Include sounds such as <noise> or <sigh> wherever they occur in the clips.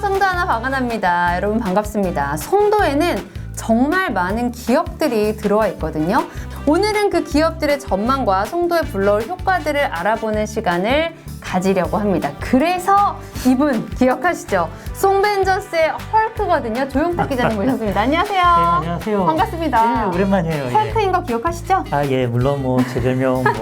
송도 하나 박아납니다. 여러분 반갑습니다. 송도에는 정말 많은 기업들이 들어와 있거든요. 오늘은 그 기업들의 전망과 송도에 불러올 효과들을 알아보는 시간을 가지려고 합니다. 그래서 이분 기억하시죠? 송벤저스의 헐크거든요. 조용탁 기자님 모셨습니다. 안녕하세요. 네, 안녕하세요. 반갑습니다. 네, 오랜만이에요. 예. 헐크인 거 기억하시죠? 아, 예, 물론 뭐, 제 별명, 뭐.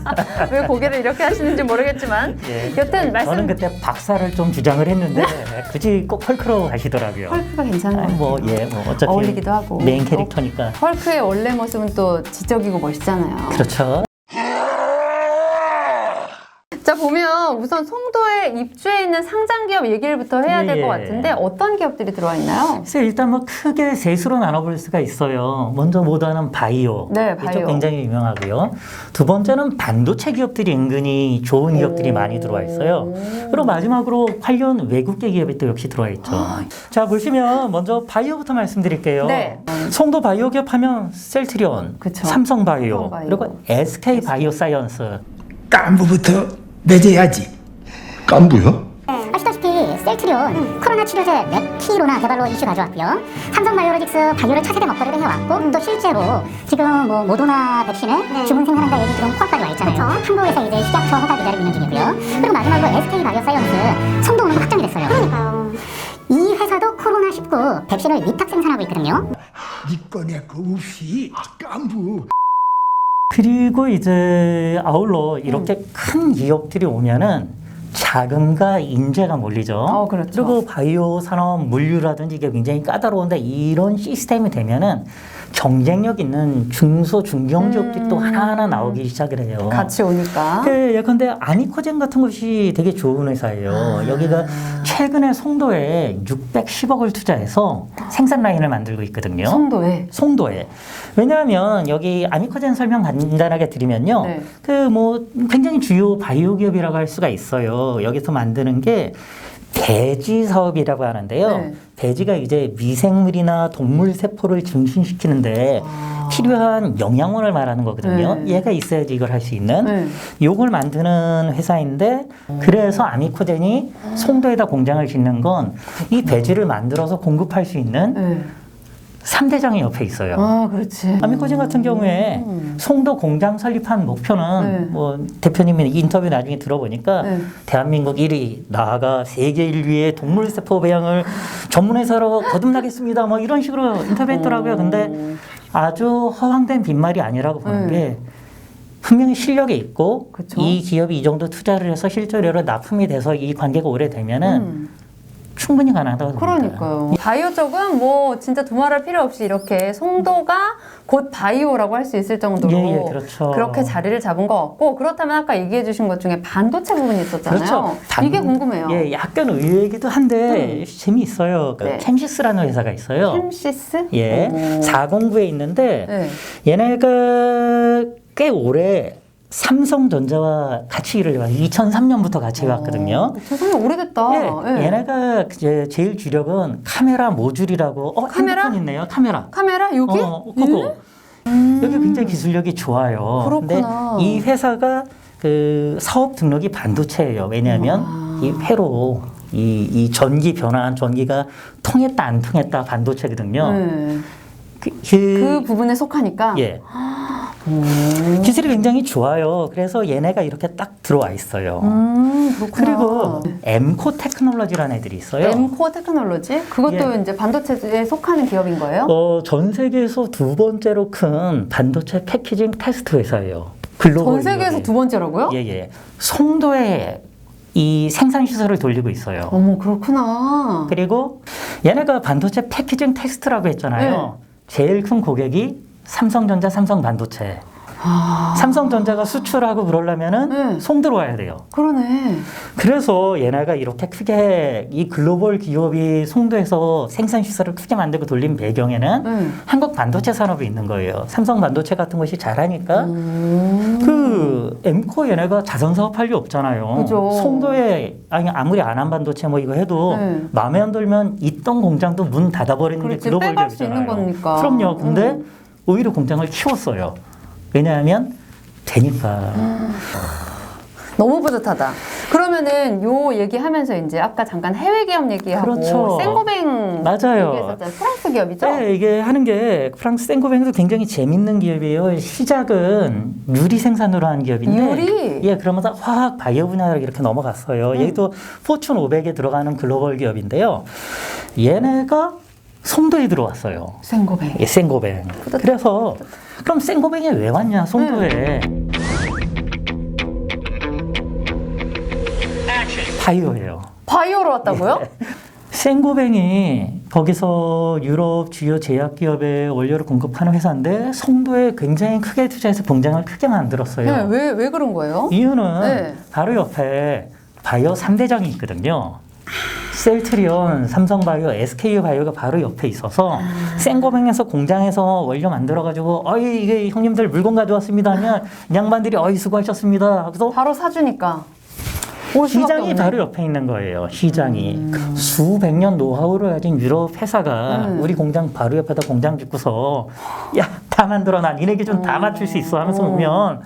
<laughs> 왜 고개를 이렇게 하시는지 모르겠지만 예. 여튼 말씀 저는 그때 박사를 좀 주장을 했는데, <laughs> 굳이 꼭 헐크로 하시더라고요. 헐크가 괜찮은 것 아. 뭐, 예, 뭐, 어차피. 어울리기도 하고. 메인 캐릭터니까. 헐크의 원래 모습은 또 지적이고 멋있잖아요. 그렇죠. 자 우선 송도에 입주해 있는 상장 기업 얘기를부터 해야 될것 예. 같은데 어떤 기업들이 들어와 있나요? 그래서 일단 뭐 크게 셋으로 나눠볼 수가 있어요. 먼저 모더는 바이오. 네, 바이오. 이쪽 굉장히 유명하고요. 두 번째는 반도체 기업들이 은근히 좋은 기업들이 많이 들어와 있어요. 그리고 마지막으로 관련 외국계 기업이 또 역시 들어와 있죠. 자, 보시면 먼저 바이오부터 말씀드릴게요. 네. 송도 바이오 기업 하면 셀트리온, 그쵸. 삼성 바이오, 삼성 바이오. 그리고 SK 바이오 사이언스. 깐부부터 맺어야지. 깐부요? 아시다시피 셀트리온 코로나 치료제 맥키로나 개발로 이슈 가져왔고요. 삼성 바이오로직스 바이오를 차세대 먹거리를 해왔고 또 실제로 지금 뭐 모더나 백신을 주문 생산한다 얘기 지금 포함까지 와 있잖아요. 한국에서 이제 식약처 허가 기다리고 있는 중이고요. 그리고 마지막으로 SK 바이오사이언스 성도 오는 거 확정이 됐어요. 그러니까요. 이 회사도 코로나 19 백신을 위탁 생산하고 있거든요. 니꺼 내꺼 없이 깐부. 그리고 이제 아울러 이렇게 큰 기업들이 오면은 자금과 인재가 몰리죠. 어, 그렇죠. 그리고 바이오 산업 물류라든지 이게 굉장히 까다로운데 이런 시스템이 되면은 경쟁력 있는 중소 중견 기업들이 또 하나하나 나오기 시작을 해요. 같이 오니까 그 예컨대 아니코젠 같은 것이 되게 좋은 회사예요. 아. 여기가 최근에 송도에 610억을 투자해서 생산 라인을 만들고 있거든요. 송도에 송도에. 왜냐하면 여기 아미코젠 설명 간단하게 드리면요. 네. 그뭐 굉장히 주요 바이오 기업이라고 할 수가 있어요. 여기서 만드는 게 배지 사업이라고 하는데요. 네. 배지가 이제 미생물이나 동물 세포를 증식시키는데 필요한 영양원을 말하는 거거든요. 아. 네. 얘가 있어야지 이걸 할 수 있는. 네. 요걸 만드는 회사인데 그래서 아미코젠이 송도에다 공장을 짓는 건 이 배지를 만들어서 공급할 수 있는 네. 삼대장이 옆에 있어요. 아 그렇지 아미코진 같은 경우에 송도 공장 설립한 목표는 네. 뭐 대표님이 인터뷰 나중에 들어보니까 네. 대한민국 1위 나아가 세계 1위의 동물 세포 배양을 전문 회사로 거듭나겠습니다. 뭐 이런 식으로 인터뷰했더라고요. 근데 아주 허황된 빈말이 아니라고 보는 네. 게 분명히 실력이 있고 그쵸. 이 기업이 이 정도 투자를 해서 실제로 납품이 돼서 이 관계가 오래되면은 음. 충분히 가능하다고. 그러니까요 바이오 쪽은 뭐 진짜 두말할 필요 없이 이렇게 송도가 곧 바이오라고 할 수 있을 정도로 예, 예, 그렇죠. 렇게 자리를 잡은 것 같고 그렇다면 아까 얘기해 주신 것 중에 반도체 부분이 있었잖아요 그렇죠. 단- 이게 궁금해요 예, 약간 의외이기도 한데 재미있어요. 그 네. 캠시스라는 회사가 있어요. 캠시스? 예, 오. 409에 있는데 네. 얘네가 꽤 오래 삼성전자와 같이 일을 해요. 2003년부터 같이 해왔거든요. 세상에 오래됐다. 예, 예. 얘네가 이제 제일 주력은 카메라 모듈이라고. 어, 카메라? 핸드폰 있네요. 카메라. 카메라 여기? 어, 그거. 여기 굉장히 기술력이 좋아요. 그렇구나. 근데 이 회사가 그 사업 등록이 반도체예요. 왜냐하면 아. 이 회로 이, 이 전기 변환 전기가 통했다 안 통했다 반도체거든요. 네. 그, 그 그, 부분에 속하니까. 예. 기술이 굉장히 좋아요. 그래서 얘네가 이렇게 딱 들어와 있어요. 음, 그렇구나. 그리고 엠코 테크놀로지라는 애들이 있어요. 엠코 테크놀로지? 그것도 예. 이제 반도체에 속하는 기업인 거예요? 어, 전 세계에서 두 번째로 큰 반도체 패키징 테스트 회사예요. 글로벌 전 세계에서. 두 번째라고요? 예, 예. 송도에 이 생산 시설을 돌리고 있어요. 어머, 그렇구나. 그리고 얘네가 반도체 패키징 테스트라고 했잖아요. 네. 제일 큰 고객이 삼성전자, 삼성반도체. 아, 삼성전자가 수출하고 그러려면은 네. 송 들어와야 돼요. 그러네. 그래서 얘네가 이렇게 크게 이 글로벌 기업이 송도에서 생산 시설을 크게 만들고 돌린 배경에는 네. 한국 반도체 산업이 있는 거예요. 삼성 반도체 같은 것이 잘하니까 음. 그 엠코 얘네가 자선 사업할 리 없잖아요. 그죠. 송도에 아니 아무리 안한 반도체 뭐 이거 해도 네. 마음에 안 들면 있던 공장도 문 닫아버리는 게 그렇지, 글로벌 빼갈 수 기업이잖아요. 있는 거니까. 그럼요. 근데 음. 오히려 공장을 키웠어요. 왜냐하면 되니까. 너무 뿌듯하다. 그러면은 요 얘기하면서 이제 아까 잠깐 해외 기업 얘기하고 그렇죠. 생고뱅 맞아요. 얘기했었잖아요. 프랑스 기업이죠? 네, 이게 하는 게 프랑스 생고뱅도 굉장히 재밌는 기업이에요. 시작은 유리 생산으로 하는 기업인데, 유리? 예, 그러면서 화학 바이오 분야로 이렇게 넘어갔어요. 음. 얘도 포춘 500에 들어가는 글로벌 기업인데요. 얘네가 송도에 들어왔어요. 생고뱅. 예, 생고뱅. 그래서 그럼 생고뱅이 왜 왔냐 송도에? 바이오예요. 바이오로 왔다고요? 예. 생고뱅이 거기서 유럽 주요 제약 기업에 원료를 공급하는 회사인데 송도에 굉장히 크게 투자해서 공장을 크게 만들었어요. 네, 왜, 왜 그런 거예요? 이유는 네. 바로 옆에 바이오 3대장이 있거든요. 셀트리온, 삼성바이오, SK바이오가 바로 옆에 있어서 아. 생고뱅에서 공장에서 원료 만들어가지고 어이 이게 형님들 물건 가져왔습니다 하면 양반들이 어이 수고하셨습니다 하고서 바로 사주니까. 올 수밖에 시장이 없네. 바로 옆에 있는 거예요. 시장이 수백 년 노하우를 가진 유럽 회사가 음. 우리 공장 바로 옆에다 공장 짓고서 야 다 만들어 나 니네 기준 다 맞출 수 있어 하면서 음. 오면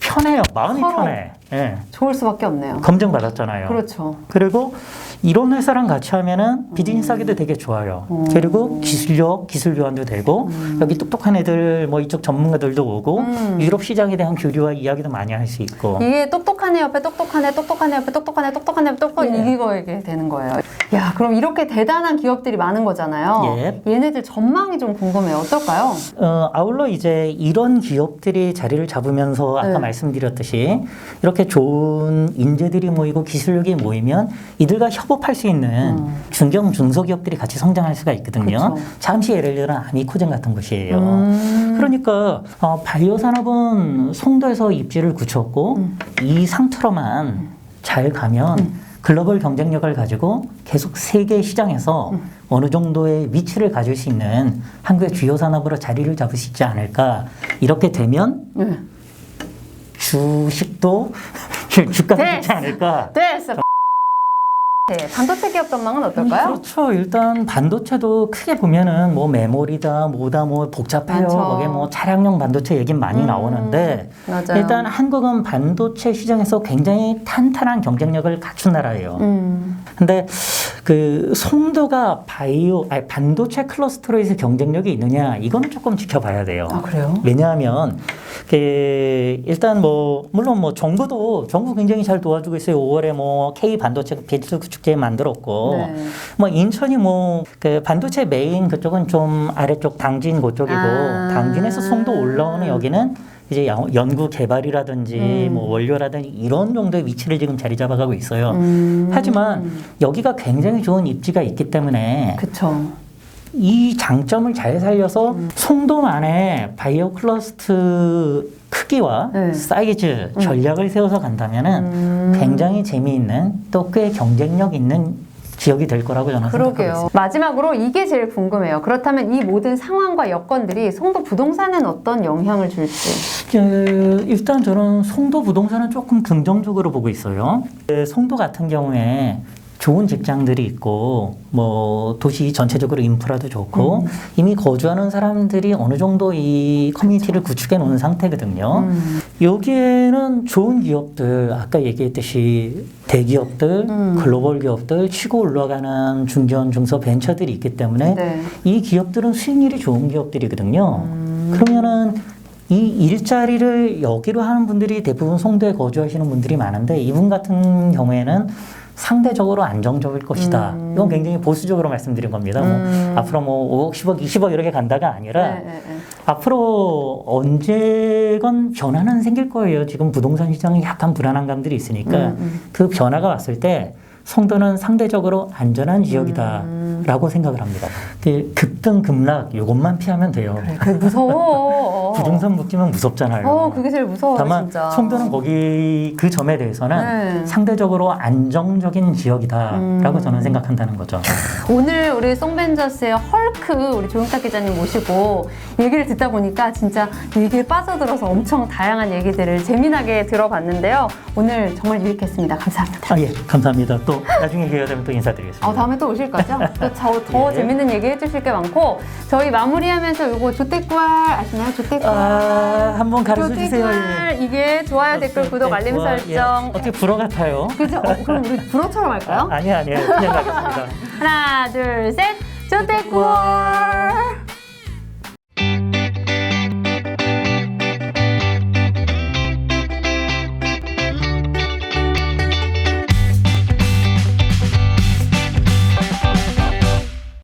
편해요. 마음이 서로. 편해. 예. 좋을 수밖에 없네요. 검증 받았잖아요. 그렇죠. 그리고 이런 회사랑 같이 하면은 비즈니스 하기도 되게 좋아요. 음. 그리고 기술력, 기술 교환도 되고 여기 똑똑한 애들 뭐 이쪽 전문가들도 오고 음. 유럽 시장에 대한 교류와 이야기도 많이 할 수 있고. 이게 똑똑한 애 옆에 똑똑한 애, 똑똑한 애 옆에 똑똑한 애, 똑똑한 애, 똑똑한 애 이거 이게 되는 거예요. 야, 그럼 이렇게 대단한 기업들이 많은 거잖아요. 예. 얘네들 전망이 좀 궁금해요. 어떨까요? 어, 아울러 이제 이런 기업들이 자리를 잡으면서 아까 네. 말씀드렸듯이 이렇게 좋은 인재들이 모이고 기술력이 모이면 이들과 협업할 수 있는 중견 중소기업들이 같이 성장할 수가 있거든요. 음. 그쵸. 잠시 예를 들어 아미코젠 같은 곳이에요. 음. 그러니까 어, 바이오 산업은 송도에서 입지를 굳혔고 음. 이 상태로만 잘 가면 글로벌 경쟁력을 가지고 계속 세계 시장에서 음. 어느 정도의 위치를 가질 수 있는 한국의 주요 산업으로 자리를 잡을 수 있지 않을까. 이렇게 되면 네. 주식도 <laughs> 주가도 됐어. 좋지 않을까. 됐어. 네, 반도체 기업 전망은 어떨까요? 그렇죠. 일단 반도체도 크게 보면은 뭐 메모리다, 뭐다, 뭐 복잡해요. 많죠. 거기에 뭐 차량용 반도체 얘기 많이 음, 나오는데 맞아요. 일단 한국은 반도체 시장에서 굉장히 탄탄한 경쟁력을 갖춘 나라예요. 음, 근데 그 송도가 바이오, 아니 반도체 클러스터로에서 경쟁력이 있느냐 이거는 조금 지켜봐야 돼요. 아, 그래요? 왜냐하면 그 일단 뭐 물론 뭐 정부도 정부 굉장히 잘 도와주고 있어요. 5월에 뭐 K 반도체 비트 축제 만들었고 네. 뭐 인천이 뭐 그 반도체 메인 그쪽은 좀 아래쪽 당진 그쪽이고 아. 당진에서 송도 올라오는 여기는 이제 야- 연구 개발이라든지 음. 뭐 원료라든지 이런 정도의 위치를 지금 자리 잡아가고 있어요. 음. 하지만 여기가 굉장히 좋은 입지가 있기 때문에 그쵸. 이 장점을 잘 살려서 송도만의 바이오 클러스트 크기와 네. 사이즈 전략을 세워서 간다면은 음. 굉장히 재미있는 또 꽤 경쟁력 있는 지역이 될 거라고 저는 생각하고 그러게요. 있습니다. 마지막으로 이게 제일 궁금해요. 그렇다면 이 모든 상황과 여건들이 송도 부동산엔 어떤 영향을 줄지. 그, 일단 저는 송도 부동산은 조금 긍정적으로 보고 있어요. 그 송도 같은 경우에 좋은 직장들이 있고 뭐 도시 전체적으로 인프라도 좋고 이미 거주하는 사람들이 어느 정도 이 커뮤니티를 구축해 놓은 상태거든요. 음. 여기에는 좋은 기업들 아까 얘기했듯이 대기업들, 음. 글로벌 기업들, 치고 올라가는 중견 중소 벤처들이 있기 때문에 네. 이 기업들은 수익률이 좋은 기업들이거든요. 음. 그러면은 이 일자리를 여기로 하는 분들이 대부분 송도에 거주하시는 분들이 많은데 이분 같은 경우에는 상대적으로 안정적일 것이다. 음. 이건 굉장히 보수적으로 말씀드린 겁니다. 음. 뭐 앞으로 뭐 5억, 10억, 20억 이렇게 간다가 아니라 네, 네, 네. 앞으로 언제건 변화는 생길 거예요. 지금 부동산 시장에 약간 불안한 감들이 있으니까 음, 음. 그 변화가 왔을 때 송도는 상대적으로 안전한 지역이다라고 음. 생각을 합니다. 그 급등 급락 이것만 피하면 돼요. 그래, 그게 <laughs> 무서워. 부동산 묶이면 무섭잖아요. 어, 그게 제일 무서워요, 다만 진짜. 송도는 거기 그 점에 대해서는 네. 상대적으로 안정적인 지역이다라고 음. 저는 생각한다는 거죠. <laughs> 오늘 우리 송벤저스의 헐크 우리 조용탁 기자님 모시고 얘기를 듣다 보니까 진짜 얘기에 빠져들어서 엄청 다양한 얘기들을 재미나게 들어봤는데요. 오늘 정말 유익했습니다. 감사합니다. 아, 예, 감사합니다. 또 나중에 기회가 되면 또 인사드리겠습니다. 아, 다음에 또 오실 거죠? 또 더, 더 <laughs> 예. 재밌는 얘기 해주실 게 많고 저희 마무리하면서 이거 조태구알 아시나요? 조태구알 아, 한번 가르쳐 주세요. 예. 이게 좋아요, 댓글, 구독, 알림 우와, 예. 설정. 어떻게 불어 같아요? 그죠? 어, 그럼 우리 불어처럼 할까요? <laughs> 아니 아니에요. 그냥 가겠습니다. 하나, 둘, 셋. 조태꿀!